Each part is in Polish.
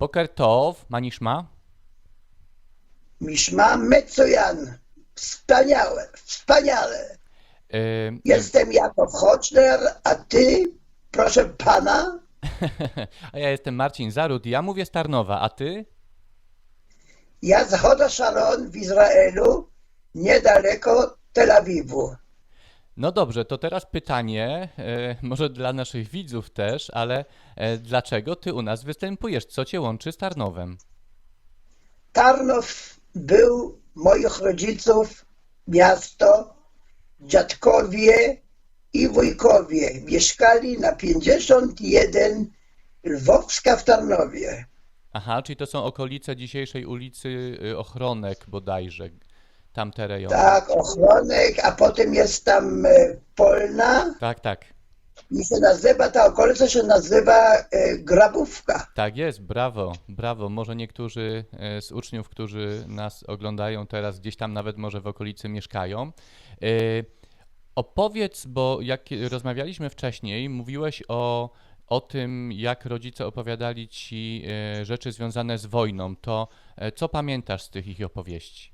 Boker Tov, ma Nishma? Miszma Mecojan. Wspaniałe, wspaniale. Jestem Jakob Hoczner, a ty, proszę pana, A ja jestem Marcin Zarud, ja mówię z Tarnowa, a ty? ja z Hoda Sharon w Izraelu, niedaleko Tel Awiwu. No dobrze, to teraz pytanie, e, może dla naszych widzów też, ale e, dlaczego ty u nas występujesz? Co cię łączy z Tarnowem? Tarnów był moich rodziców miasto, dziadkowie i wujkowie mieszkali na 51 Lwowska w Tarnowie. Aha, czyli to są okolice dzisiejszej ulicy y, Ochronek bodajże, tamte rejony. Tak, Ochronek, a potem jest tam e, Polna tak, tak. i się nazywa, ta okolica się nazywa e, Grabówka. Tak jest, brawo, brawo. Może niektórzy e, z uczniów, którzy nas oglądają teraz, gdzieś tam nawet może w okolicy mieszkają. Opowiedz, bo jak rozmawialiśmy wcześniej, mówiłeś o, o tym, jak rodzice opowiadali ci rzeczy związane z wojną. To co pamiętasz z tych ich opowieści?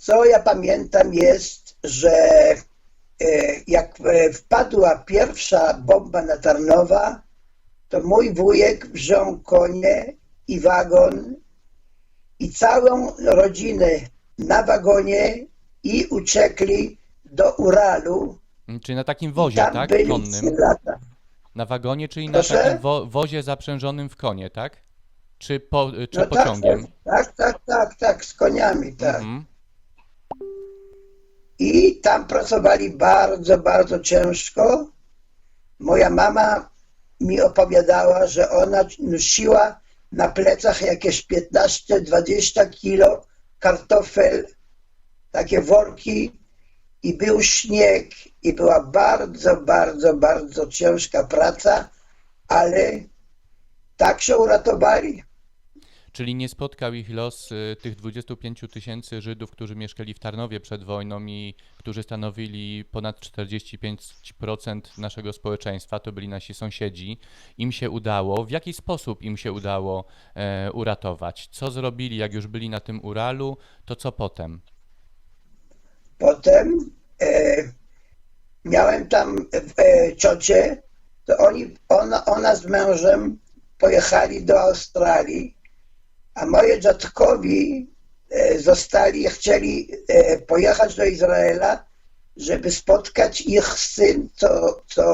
Co ja pamiętam jest, że e, jak e, wpadła pierwsza bomba na Tarnowa, to mój wujek wziął konie i wagon i całą rodzinę na wagonie i uciekli do Uralu. Mm, Czyli na takim wozie, tak? byli Konnym. lata. Na wagonie, czyli na Proszę? takim wo wozie zaprzężonym w konie, tak? Czy, po, czy No tak, pociągiem? tak, tak, tak, tak, z koniami, tak. Mhm. Tam pracowali bardzo, bardzo ciężko. Moja mama mi opowiadała, że ona nosiła na plecach jakieś 15-20 kilo kartofel, takie worki i był śnieg i była bardzo, bardzo, bardzo ciężka praca, ale tak się uratowali. Czyli nie spotkał ich los y, tych 25 tysięcy Żydów, którzy mieszkali w Tarnowie przed wojną i którzy stanowili ponad 45% naszego społeczeństwa, to byli nasi sąsiedzi. Im się udało. W jaki sposób im się udało e, uratować? Co zrobili, jak już byli na tym Uralu, to co potem? Potem e, miałem tam e, ciocię, to oni, ona, ona z mężem pojechali do Australii, a moje dziadkowi e, zostali, chcieli e, pojechać do Izraela, żeby spotkać ich syn, co, co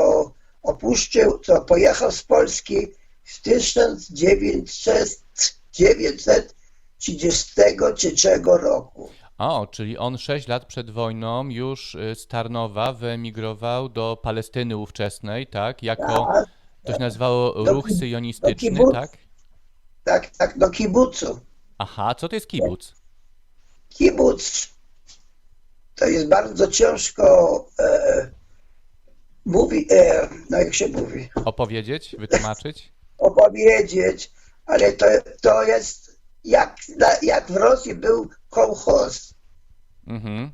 opuścił, co pojechał z Polski w 1933 roku. O, czyli on 6 lat przed wojną już y, z Tarnowa wyemigrował do Palestyny ówczesnej, tak? Jako, Tak, to się nazywało Do ruch syjonistyczny, kibuc. tak? Tak, tak, do kibucu. Aha, co to jest kibuc? Kibuc to jest bardzo ciężko e, mówi, e, no jak się mówi, Opowiedzieć, wytłumaczyć? opowiedzieć, ale to, to jest jak, na- jak w Rosji był kołchoz. Mhm.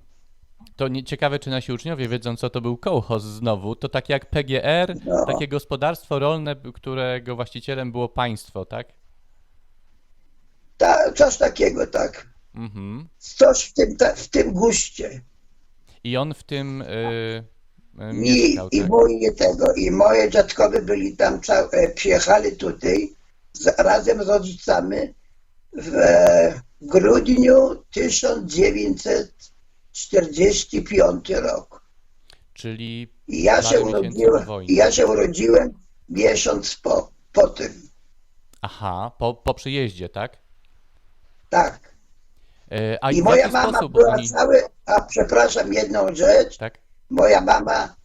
To nie, ciekawe, czy nasi uczniowie wiedzą, co to był kołchoz znowu. To tak jak PGR, No. takie gospodarstwo rolne, którego właścicielem było państwo, tak? Ta, coś takiego, tak. Mhm. Coś w tym, ta, w tym guście. I on w tym y, y, I, mieszkał, i tak? mój tego, i moje dziadkowie byli tam, e, przyjechali tutaj z, razem z rodzicami w e, grudniu 1945 rok. Czyli I ja się urodziłem, ja się urodziłem miesiąc po, po tym. aha, po, po przyjeździe, tak? Tak. Y, a I moja mama sposób była oni... cały, a przepraszam jedną rzecz, Tak? moja mama,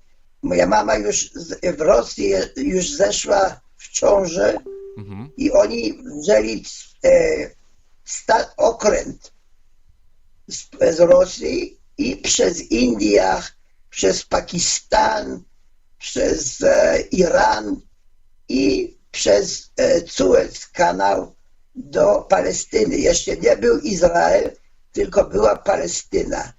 moja mama już w Rosji już zeszła w ciążę Mhm. i oni wzięli e, sta, okręt z, z Rosji i przez Indię, przez Pakistan, przez e, Iran i przez e, Suez kanał do Palestyny. Jeszcze nie był Izrael, tylko była Palestyna.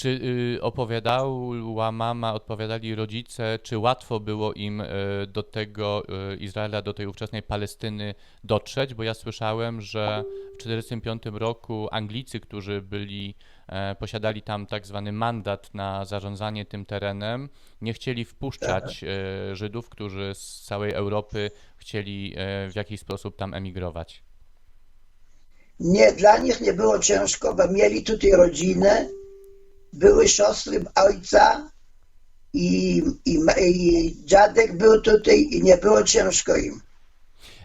Czy y, opowiadała mama, odpowiadali rodzice, czy łatwo było im y, do tego y, Izraela, do tej ówczesnej Palestyny dotrzeć? Bo ja słyszałem, że w 1945 roku Anglicy, którzy byli, e, posiadali tam tak zwany mandat na zarządzanie tym terenem, nie chcieli wpuszczać e, Żydów, którzy z całej Europy chcieli e, w jakiś sposób tam emigrować. Nie, dla nich nie było ciężko, bo mieli tutaj rodzinę, były siostry ojca i, i, i dziadek był tutaj i nie było ciężko im.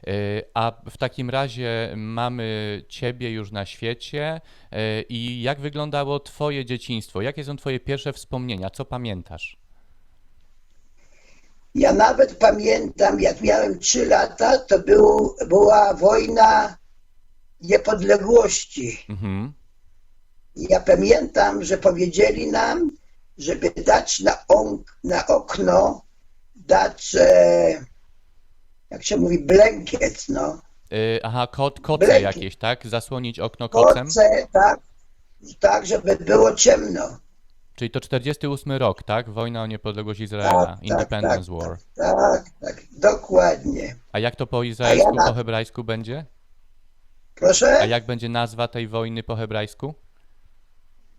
E, A w takim razie mamy Ciebie już na świecie e, i jak wyglądało Twoje dzieciństwo? Jakie są Twoje pierwsze wspomnienia? Co pamiętasz? Ja nawet pamiętam, jak miałem 3 lata, to był, była wojna niepodległości. Mhm. Ja pamiętam, że powiedzieli nam, żeby dać na, on, na okno, dać, e, jak się mówi, blankiet, no. E, Aha, kot, koce Bleki. jakieś, tak? Zasłonić okno kocem? Koce, tak, tak, żeby było ciemno. Czyli to 48 rok, tak? Wojna o niepodległość Izraela, Tak, tak, Independence tak, War. Tak, tak, dokładnie. A jak to po izraelsku, na- po hebrajsku będzie? Proszę, A jak będzie nazwa tej wojny po hebrajsku?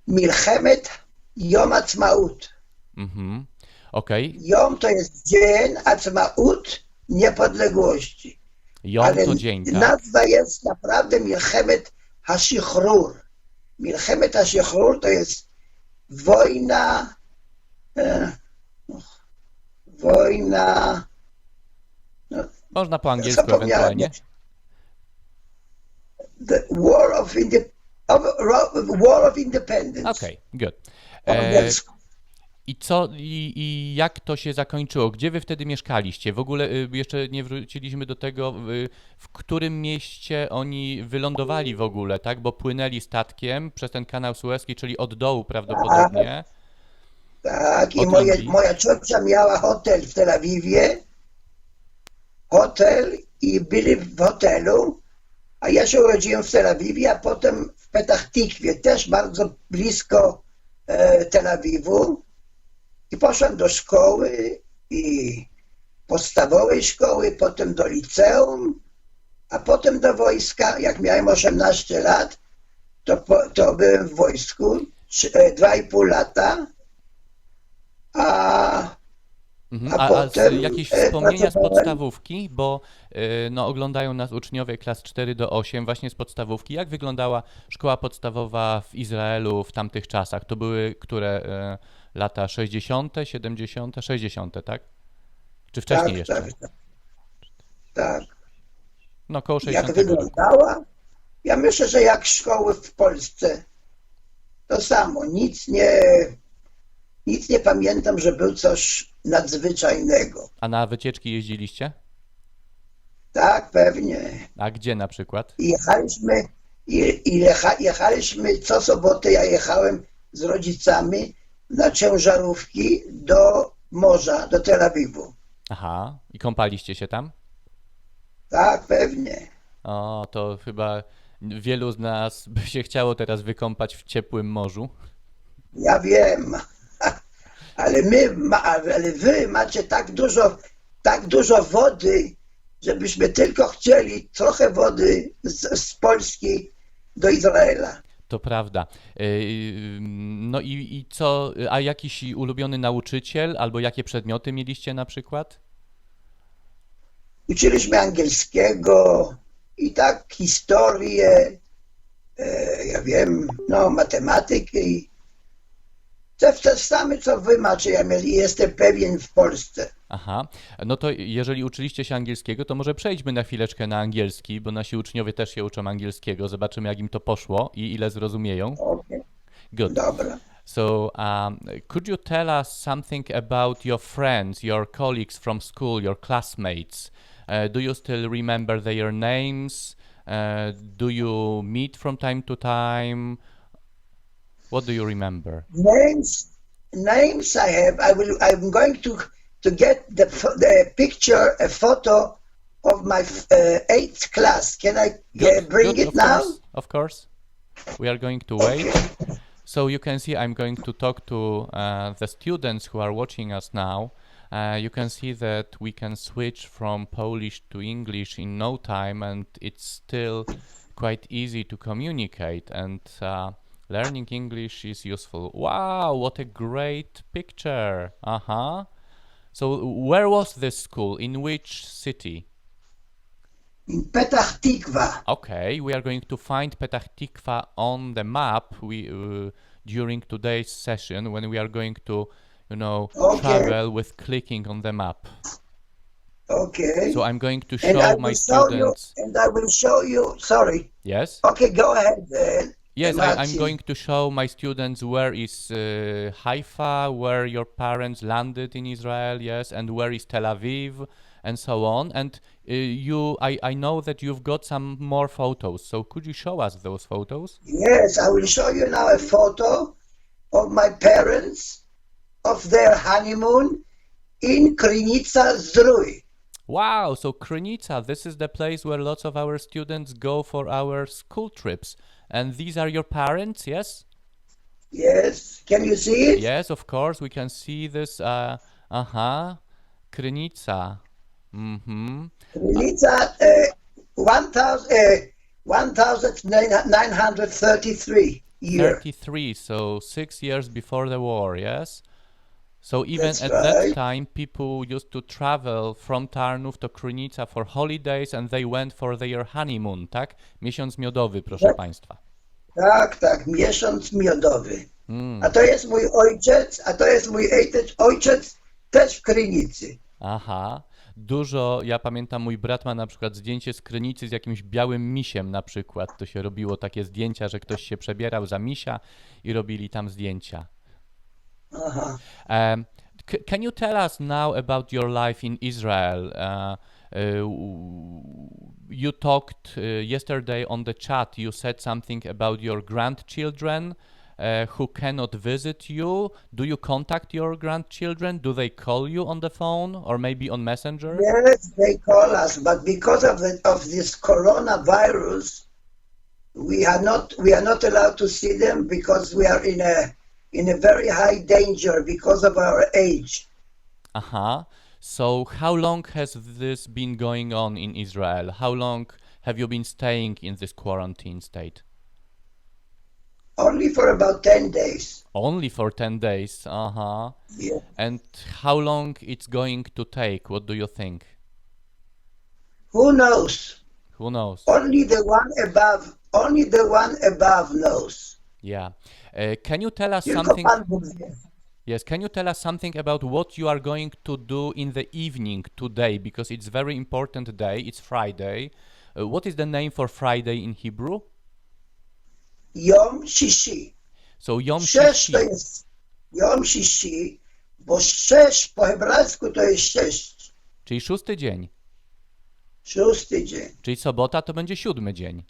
Milchemet Yom Atzmaut. Mhm. Okej. Jom to jest dzień, Atzmaut niepodległości. Jom Ale to dzień, tak? nazwa jest naprawdę Milchemet Hashichrur. Milchemet Hashichrur to jest wojna, e, wojna, Można po angielsku ewentualnie. The War of, Inde- of, War of Independence. Okej, good. Po E. I co, i, i jak to się zakończyło? Gdzie wy wtedy mieszkaliście? W ogóle y, jeszcze nie wróciliśmy do tego, y, w którym mieście oni wylądowali w ogóle, tak? Bo płynęli statkiem przez ten kanał Suezki, czyli od dołu prawdopodobnie. Tak, i moje, Anglii. moja ciocia miała hotel w Tel Awiwie, hotel i byli w hotelu, a ja się urodziłem w Tel Awiwie, a potem w Petach Tikwie, też bardzo blisko e, Tel Awiwu. I poszłem do szkoły i podstawowej szkoły, potem do liceum, a potem do wojska, jak miałem 18 lat, to, to byłem w wojsku trzy- e, lata, a Mhm. A A, a potem, z, jakieś wspomnienia z podstawówki, bo y, no, oglądają nas uczniowie klas 4 do 8 właśnie z podstawówki. Jak wyglądała szkoła podstawowa w Izraelu w tamtych czasach? To były które y, lata 60., 70., 60., tak? Czy wcześniej tak, jeszcze? tak, tak, tak. No koło Jak 60. roku. wyglądała? Ja myślę, że jak szkoły w Polsce, to samo. Nic nie, nic nie pamiętam, że był coś nadzwyczajnego. A na wycieczki jeździliście? Tak, pewnie. A gdzie na przykład? Jechaliśmy, jecha, jechaliśmy co sobotę, ja jechałem z rodzicami na ciężarówki do morza, do Tel Awiwu. Aha, i kąpaliście się tam? Tak, pewnie. O, to chyba wielu z nas by się chciało teraz wykąpać w ciepłym morzu. Ja wiem, ale my, ale wy macie tak dużo, tak dużo wody, żebyśmy tylko chcieli trochę wody z, z Polski do Izraela. To prawda. Yy, No i, i co, a jakiś ulubiony nauczyciel, albo jakie przedmioty mieliście na przykład? Uczyliśmy angielskiego i tak historię, e, ja wiem, no matematykę i te, te same, co wy macie, ja mieli, jestem pewien w Polsce. Aha, no to jeżeli uczyliście się angielskiego, to może przejdźmy na chwileczkę na angielski, bo nasi uczniowie też się uczą angielskiego. Zobaczymy, jak im to poszło i ile zrozumieją. Okej, Good. dobra. So, um, could you tell us something about your friends, your colleagues from school, your classmates? Uh, do you still remember their names? Uh, do you meet from time to time? What do you remember? names names I have I will I'm going to to get the the picture a photo of my uh, eighth class can I uh, bring good, it of now course, of course. We are going to wait. So you can see I'm going to talk to uh, the students who are watching us now. Uh, you can see that we can switch from Polish to English in no time, and it's still quite easy to communicate. And uh, learning English is useful. Wow, what a great picture! Uh huh. So, where was this school? In which city? In Petach Tikva. Okay, we are going to find Petach Tikva on the map we uh, during today's session when we are going to, you know, Okay. travel with clicking on the map. Okay. So I'm going to show my show you, and I will show you. Sorry. Yes. Okay, go ahead. Uh, Yes, I, I'm going to show my students where is uh, Haifa, where your parents landed in Israel, yes, and where is Tel Aviv, and so on. And uh, you, I, I know that you've got some more photos. So could you show us those photos? Yes, I will show you now a photo of my parents of their honeymoon in Krynica Zdrój. Wow, so Krynica, this is the place where lots of our students go for our school trips. And these are your parents, yes? Yes, can you see it? Yes, of course, we can see this. Uh huh. Krynica. Mm-hmm. Krynica, uh, 1,000, uh, 1,933 year. 33, so six years before the war, yes? So even That's at that right. time, people used to travel from Tarnów to Krynica for holidays and they went for their honeymoon, tak? Miesiąc miodowy, proszę Tak. Państwa. Tak, tak, miesiąc miodowy. Mm. A to jest mój ojciec, a to jest mój ojciec, ojciec też w Krynicy. Aha. Dużo, ja pamiętam, mój brat ma na przykład zdjęcie z Krynicy z jakimś białym misiem na przykład. To się robiło takie zdjęcia, że ktoś się przebierał za misia i robili tam zdjęcia. Aha. Um, c- can you tell us now about your life in Israel? Uh, uh, you talked uh, yesterday on the chat. You said something about your grandchildren uh, who cannot visit you. Do you contact your grandchildren? Do they call you on the phone or maybe on Messenger? Yes, they call us, but because of the of this coronavirus, we are not we are not allowed to see them because we are in a in a very high danger because of our age. Uh-huh. So how long has this been going on in Israel? How long have you been staying in this quarantine state? Only for about ten days. Only for 10 days. Uh-huh. Yeah. And how long it's going to take? What do you think? Who knows? Who knows? Only the one above. Only the one above knows. Yeah. Uh, can you tell us Tylko something? Pan Bóg wie. Yes, can you tell us something about what you are going to do in the evening today? Because it's very important day. It's Friday. Uh, what is the name for Friday in Hebrew? Yom Shishi. So Yom Sześć to Shishi. jest Yom Shishi, bo sześć po hebrajsku to jest sześć. Czyli szósty dzień. Szósty dzień. Czyli sobota to będzie siódmy dzień.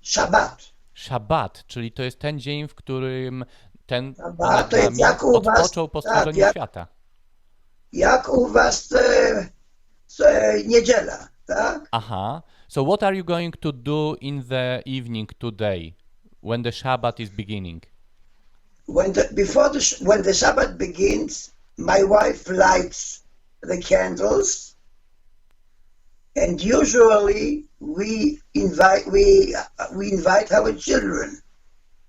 Szabat. Szabat, czyli to jest ten dzień, w którym ten Szabat to jest jak u was- po tak, stworzeniu jak- świata. Jak u was e, e, niedziela, tak? Aha. So what are you going to do in the evening today when the Shabbat is beginning? When the, before the, when the Shabbat begins, my wife lights the candles, and usually we invite we we invite our children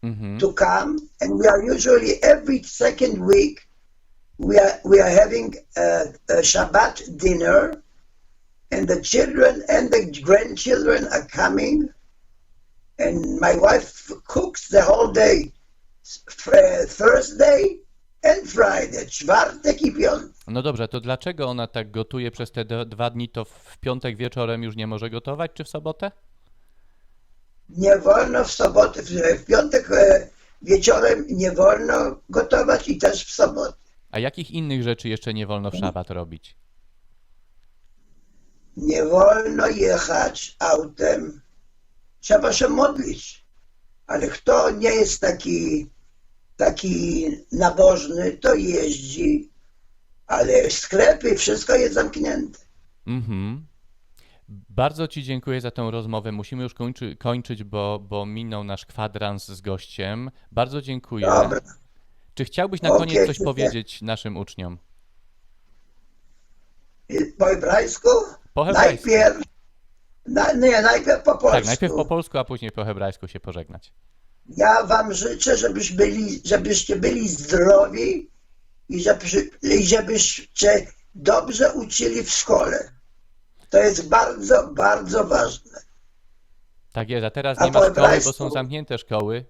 Mhm. to come, and we are usually every second week we are we are having a, a Shabbat dinner, and the children and the grandchildren are coming, and my wife cooks the whole day, Thursday and Friday, czwartek i piątek. No dobrze, to dlaczego ona tak gotuje przez te d- dwa dni, to w piątek wieczorem już nie może gotować, czy w sobotę? Nie wolno w sobotę, w, w piątek e, wieczorem nie wolno gotować i też w sobotę. A jakich innych rzeczy jeszcze nie wolno w szabat robić? Nie wolno jechać autem. Trzeba się modlić. Ale kto nie jest taki, taki nabożny, to jeździ. Ale sklepy, wszystko jest zamknięte. Mhm. Bardzo Ci dziękuję za tę rozmowę. Musimy już kończy, kończyć, bo, bo minął nasz kwadrans z gościem. Bardzo dziękuję. Dobra. Czy chciałbyś na Okej, koniec coś powiedzieć naszym uczniom? Po hebrajsku? Po hebrajsku. Najpierw, na, nie, najpierw po polsku. Tak, najpierw po polsku, a później po hebrajsku się pożegnać. Ja wam życzę, żebyś byli, żebyście byli zdrowi i, żeby, i żebyście dobrze uczyli w szkole. To jest bardzo, bardzo ważne. Tak jest, a teraz nie ma szkoły, bo hebrajsku? są zamknięte szkoły.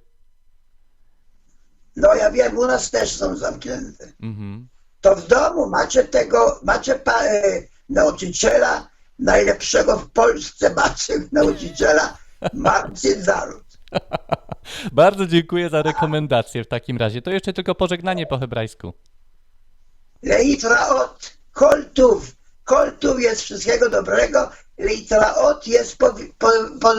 No ja wiem, u nas też są zamknięte. Mhm. To w domu macie tego, macie pa, e, nauczyciela, najlepszego w Polsce macie nauczyciela, Marcin Zarut. Bardzo dziękuję za rekomendację w takim razie. To jeszcze tylko pożegnanie po hebrajsku. Leitraot, koltów, koltów jest wszystkiego dobrego, leitraot jest po, po, po,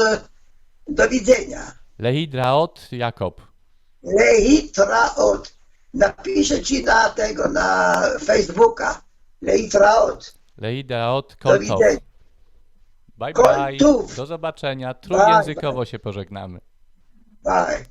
do widzenia. Lehidraot Jakob. Leitraot. Napiszę ci na tego, na Facebooka. Leitraot. Lehidraot Do Koltow. widzenia. Bye bye. Koltów. Do zobaczenia. Trójjęzykowo się pożegnamy. Bye.